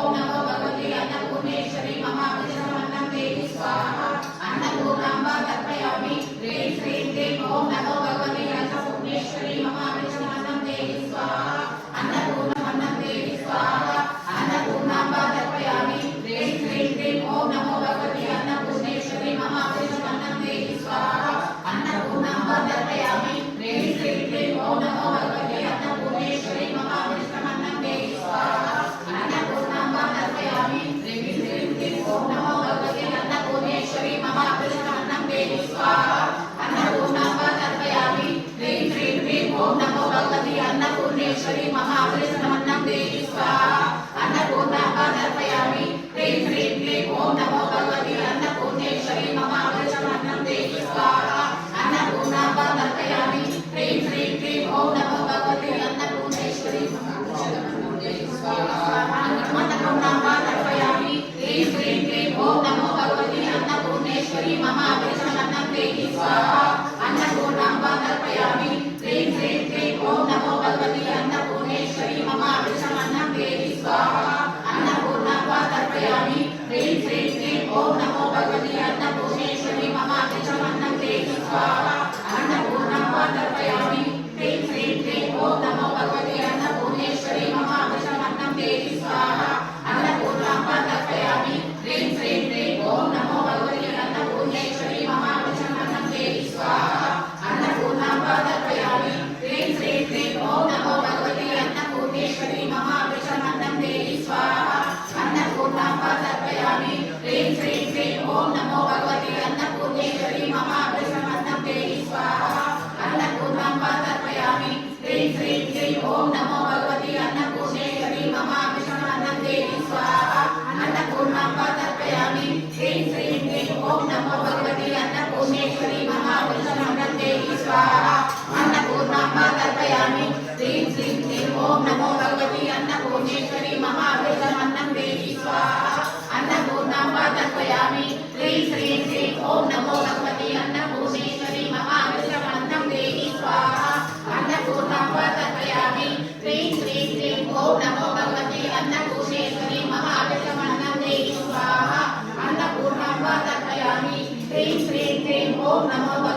ఓం నమో భగవతి అన్నపూర్ణేశ్వరి మహాభిజమన్నం దేవి స్వాహ परमेश्वरी महा ॐ नमो भगवती अन्नपूर्णेश्वरी महापुरुषमृते स्वाहा ನಮ್ಮ